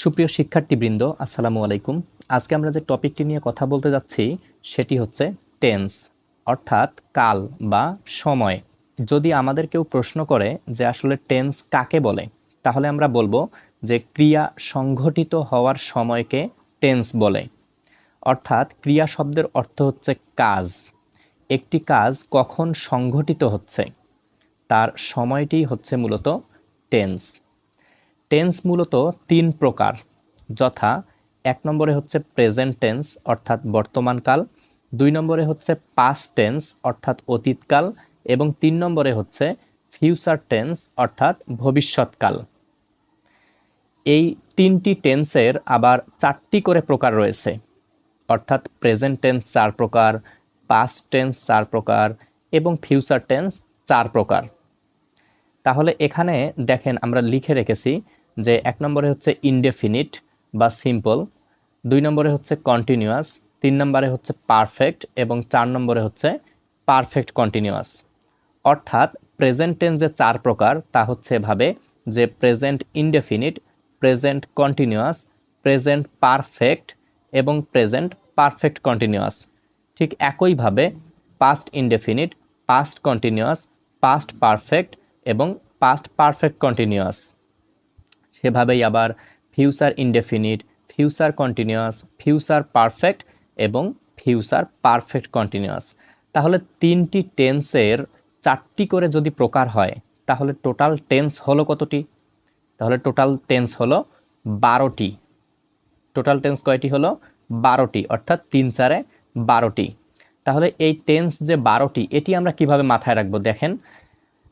সুপ্রিয় শিক্ষার্থীবৃন্দ, আসসালামু আলাইকুম। আজকে আমরা যে টপিকটি নিয়ে কথা বলতে যাচ্ছি, সেটি হচ্ছে টেন্স, অর্থাৎ কাল বা সময়। যদি আমাদের কেউ প্রশ্ন করে যে আসলে টেন্স কাকে বলে, তাহলে আমরা বলব যে ক্রিয়া সংঘটিত হওয়ার সময়কে টেন্স বলে। অর্থাৎ ক্রিয়া শব্দের অর্থ হচ্ছে কাজ। একটি কাজ কখন সংঘটিত হচ্ছে, তার সময়টি হচ্ছে মূলত টেন্স। টেন্স মূলত তিন প্রকার। যথা, এক নম্বরে হচ্ছে প্রেজেন্ট টেন্স, অর্থাৎ বর্তমানকাল দুই নম্বরে হচ্ছে পাস্ট টেন্স অর্থাৎ অতীতকাল এবং তিন নম্বরে হচ্ছে ফিউচার টেন্স অর্থাৎ ভবিষ্যৎকাল এই তিনটি টেন্সের আবার চারটি করে প্রকার রয়েছে। অর্থাৎ প্রেজেন্ট টেন্স চার প্রকার পাস্ট টেন্স চার প্রকার, এবং ফিউচার টেন্স চার প্রকার। তাহলে এখানে দেখেন আমরা লিখে রেখেছি যে এক নম্বরে হচ্ছে ইনডেফিনিট বা সিম্পল দুই নম্বরে হচ্ছে কন্টিনিউয়াস তিন নম্বরে হচ্ছে পারফেক্ট এবং চার নম্বরে হচ্ছে পারফেক্ট কন্টিনিউয়াস অর্থাৎ প্রেজেন্ট টেন্সের চার প্রকার, তা হচ্ছে এভাবে যে present indefinite present continuous present perfect এবং প্রেজেন্ট পারফেক্ট কন্টিনিউয়াস ঠিক একইভাবে past indefinite past continuous past perfect এবং পাস্ট পারফেক্ট কন্টিনিউয়াস সেভাবেই আবার future indefinite future continuous future perfect এবং ফিউচার পারফেক্ট কন্টিনিউয়াস তাহলে তিনটি টেন্সের চারটি করে যদি প্রকার হয়, তাহলে টোটাল টেন্স হলো কতটি? তাহলে টোটাল টেন্স হলো বারোটি। টোটাল টেন্স কয়টি হলো? বারোটি, অর্থাৎ তিন চারে বারোটি। তাহলে এই টেন্স যে বারোটি, এটি আমরা কীভাবে মাথায় রাখব? দেখেন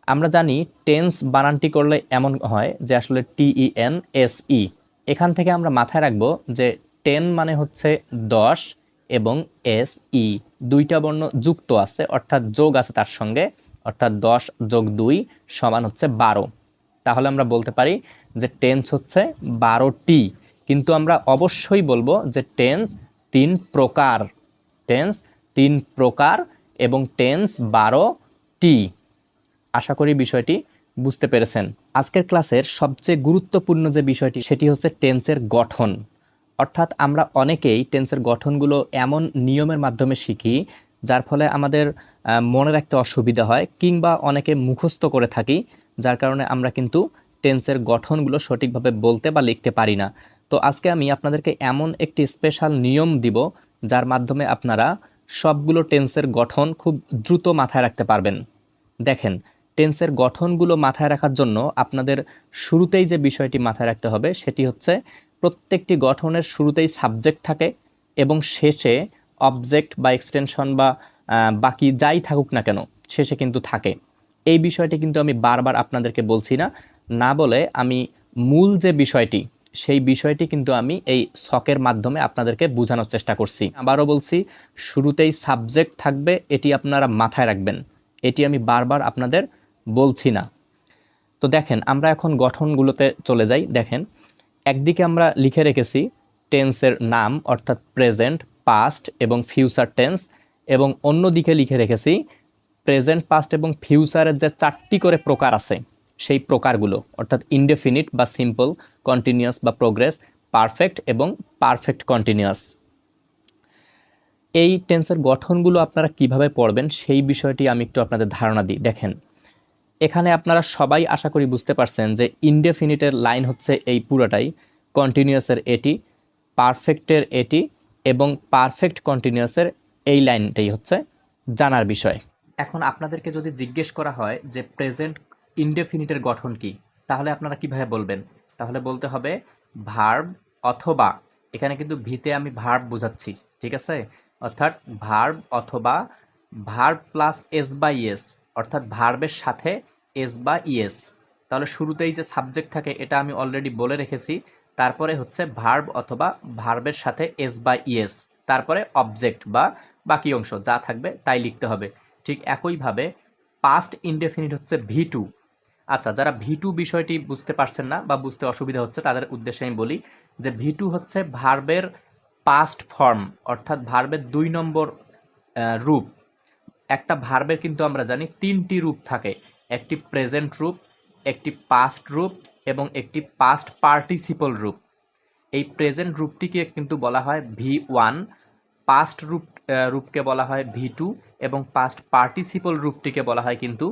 আমরা জানি টেন্স বানানটি করলে এমন হয় যে আসলে টিই এন এস ই এখান থেকে আমরা মাথায় রাখব যে টেন মানে হচ্ছে দশ এবং এস ই দুইটা বর্ণ যুক্ত আছে, অর্থাৎ যোগ আছে তার সঙ্গে, অর্থাৎ দশ যোগ দুই সমান হচ্ছে বারো। তাহলে আমরা বলতে পারি যে টেন্স হচ্ছে বারোটি। কিন্তু আমরা অবশ্যই বলব যে টেন্স তিন প্রকার। টেন্স তিন প্রকার এবং টেন্স বারোটি। আশা করি বিষয়টি বুঝতে পেরেছেন। আজকের ক্লাসের সবচেয়ে গুরুত্বপূর্ণ যে বিষয়টি, সেটি হচ্ছে টেন্সের গঠন। অর্থাৎ আমরা অনেকেই টেন্সের গঠনগুলো এমন নিয়মের মাধ্যমে শিখি, যার ফলে আমাদের মনে রাখতে অসুবিধা হয় কিংবা অনেকে মুখস্থ করে থাকি, যার কারণে আমরা কিন্তু টেন্সের গঠনগুলো সঠিকভাবে বলতে বা লিখতে পারি না। তো আজকে আমি আপনাদেরকে এমন একটি স্পেশাল নিয়ম দিব, যার মাধ্যমে আপনারা সবগুলো টেন্সের গঠন খুব দ্রুত মাথায় রাখতে পারবেন। দেখেন টেন্সের গঠনগুলো মাথায় রাখার জন্য আপনাদের শুরুতেই যে বিষয়টি মাথায় রাখতে হবে সেটি হচ্ছে প্রত্যেকটি গঠনের শুরুতেই সাবজেক্ট থাকে এবং শেষে অবজেক্ট বা এক্সটেনশন বা বাকি যাই থাকুক না কেন শেষে কিন্তু থাকে। এই বিষয়টি কিন্তু আমি বারবার আপনাদেরকে বলছি না। না বলে আমি মূল যে বিষয়টি, সেই বিষয়টি কিন্তু আমি এই শখের মাধ্যমে আপনাদেরকে বোঝানোর চেষ্টা করছি। আবারও বলছি, শুরুতেই সাবজেক্ট থাকবে, এটি আপনারা মাথায় রাখবেন। এটি আমি বারবার আপনাদের বলছি না। তো দেখেন, আমরা এখন গঠনগুলোতে চলে যাই। দেখেন, একদিকে আমরা লিখে রেখেছি টেন্সের নাম, অর্থাৎ প্রেজেন্ট, পাস্ট এবং ফিউচার টেন্স, এবং অন্যদিকে লিখে রেখেছি প্রেজেন্ট, পাস্ট এবং ফিউচারের যে চারটি করে প্রকার আছে, সেই প্রকারগুলো, অর্থাৎ ইনডেফিনিট বা সিম্পল, কন্টিনিউয়াস বা প্রোগ্রেস, পারফেক্ট এবং পারফেক্ট কন্টিনিউয়াস। এই টেন্সের গঠনগুলো আপনারা কীভাবে পড়বেন, সেই বিষয়টি আমি একটু আপনাদের ধারণা দিই। দেখেন এখানে আপনারা সবাই আশা করি বুঝতে পারছেন যে ইনডেফিনিটের লাইন হচ্ছে এই পুরোটাই কন্টিনিউয়াসের এটি পারফেক্টের এটি এবং পারফেক্ট কন্টিনিউয়াসের এই লাইনটাই হচ্ছে জানার বিষয়। এখন আপনাদেরকে যদি জিজ্ঞেস করা হয় যে প্রেজেন্ট ইনডেফিনিটের গঠন কি, তাহলে আপনারা কীভাবে বলবেন? তাহলে বলতে হবে ভার্ব অথবা, এখানে কিন্তু ভিতে আমি ভার্ব বোঝাচ্ছি, ঠিক আছে? অর্থাৎ ভার্ব অথবা verb plus S by ES অর্থাৎ ভার্বের সাথে এস বা ইএস তাহলে শুরুতেই যে সাবজেক্ট থাকে, এটা আমি অলরেডি বলে রেখেছি। তারপরে হচ্ছে ভার্ব অথবা ভার্বের সাথে এস বা ইএস তারপরে অবজেক্ট বা বাকি অংশ, যা থাকবে তাই লিখতে হবে। ঠিক একইভাবে পাস্ট ইনডেফিনিট হচ্ছে ভি টু আচ্ছা যারা ভি টু বিষয়টি বুঝতে পারছেন না বা বুঝতে অসুবিধা হচ্ছে, তাদের উদ্দেশ্যে আমি বলি যে ভি টু হচ্ছে ভার্বের পাস্ট ফর্ম অর্থাৎ ভার্বের দুই নম্বর রূপ। একটা ভার্বের কিন্তু আমরা জানি তিনটি রূপ থাকে। একটি প্রেজেন্ট রূপ, একটি পাস্ট রূপ এবং একটি পাস্ট পার্টিসিপল রূপ। এই প্রেজেন্ট রূপটিকে কিন্তু বলা হয় ভি ওয়ান পাস্ট রূপ রূপকে বলা হয় ভি টু এবং পাস্ট পার্টিসিপল রূপটিকে বলা হয় কিন্তু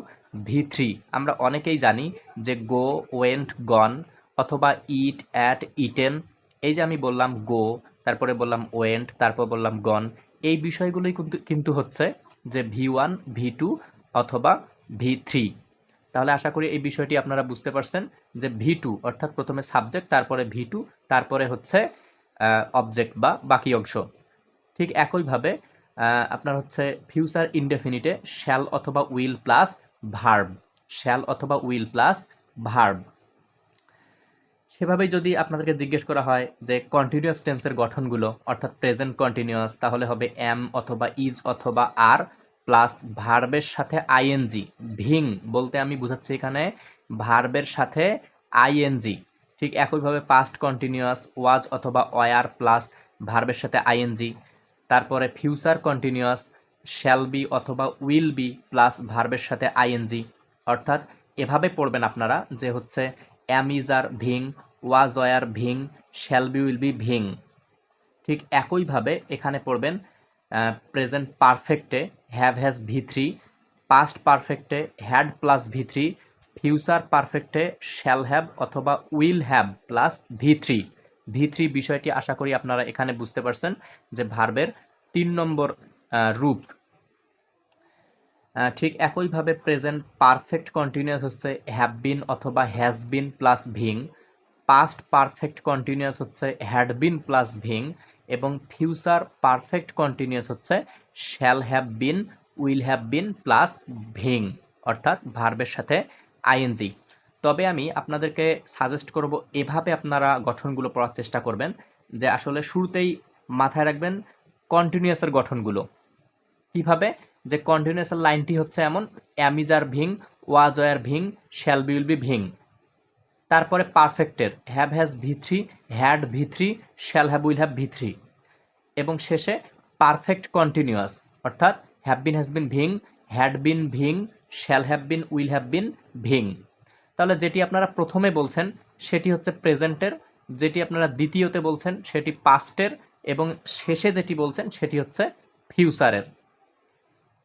ভি থ্রি আমরা অনেকেই জানি যে গো ওয়েন্ট গন অথবা ইট অ্যাট ইটেন এই যে আমি বললাম গো তারপরে বললাম ওয়েন্ট তারপর বললাম গন এই বিষয়গুলোই কিন্তু কিন্তু হচ্ছে যে ভি ওয়ান, ভি টু অথবা ভি থ্রি। তাহলে আশা করি এই বিষয়টি আপনারা বুঝতে পারছেন যে ভি টু অর্থাৎ প্রথমে সাবজেক্ট, তারপরে ভি টু, তারপরে হচ্ছে অবজেক্ট বা বাকি অংশ। ঠিক একইভাবে আপনার হচ্ছে ফিউচার ইনডেফিনিটে শ্যাল অথবা উইল প্লাস ভার্ব শ্যাল অথবা উইল প্লাস ভার্ব সেভাবেই যদি আপনাদেরকে জিজ্ঞেস করা হয় যে কন্টিনিউয়াস টেন্সের গঠনগুলো, অর্থাৎ প্রেজেন্ট কন্টিনিউয়াস তাহলে হবে এম অথবা ইজ অথবা আর প্লাস ভার্বের সাথে আইএনজি ভিং বলতে আমি বুঝাচ্ছি এখানে ভার্বের সাথে আইএনজি ঠিক একইভাবে পাস্ট কন্টিনিউয়াস ওয়াজ অথবা ওয়ার প্লাস ভার্বের সাথে আইএনজি তারপরে ফিউচার কন্টিনিউয়াস শ্যাল বি অথবা উইল বি প্লাস ভার্বের সাথে আইএনজি অর্থাৎ এভাবে পড়বেন আপনারা যে হচ্ছে am is are Ving was were Ving shall be will be Ving. ঠিক একইভাবে এখানে পড়বেন present পারফেক্টে have has V three, past পারফেক্টে had plus V three, future পারফেক্টে shall have অথবা will have plus V three. V three বিষয়টি আশা করি আপনারা এখানে বুঝতে পারছেন যে ভার্বের তিন নম্বর রূপ ঠিক একইভাবে প্রেজেন্ট পারফেক্ট কন্টিনিউয়াস হচ্ছে হ্যাভ বিন অথবা has been plus Ving past perfect continuous হচ্ছে হ্যাড বিন প্লাস ভিং এবং ফিউচার পারফেক্ট কন্টিনিউয়াস হচ্ছে shall have been will have been plus Ving অর্থাৎ ভার্বের সাথে আইএনজি তবে আমি আপনাদেরকে সাজেস্ট করব এভাবে আপনারা গঠনগুলো পড়ার চেষ্টা করবেন যে আসলে শুরুতেই মাথায় রাখবেন কন্টিনিউয়াসের গঠনগুলো। কীভাবে? যে কন্টিনিউয়াসের লাইনটি হচ্ছে এমন, am is are Ving was were Ving shall be will be Ving. তারপরে পারফেক্টের have has V three had V three shall have will have V three এবং শেষে পারফেক্ট কন্টিনিউয়াস অর্থাৎ have been has been Ving had been Ving shall have been will have been Ving. তাহলে যেটি আপনারা প্রথমে বলছেন, সেটি হচ্ছে প্রেজেন্টের, যেটি আপনারা দ্বিতীয়তে বলছেন, সেটি পাস্টের এবং শেষে যেটি বলছেন, সেটি হচ্ছে ফিউচারের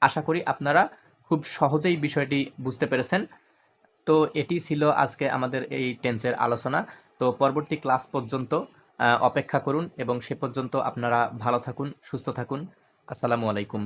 আশা করি আপনারা খুব সহজেই বিষয়টি বুঝতে পেরেছেন। তো এটি ছিল আজকে আমাদের এই টেন্সের আলোচনা। তো পরবর্তী ক্লাস পর্যন্ত অপেক্ষা করুন এবং সে পর্যন্ত আপনারা ভালো থাকুন, সুস্থ থাকুন। আসসালামু আলাইকুম।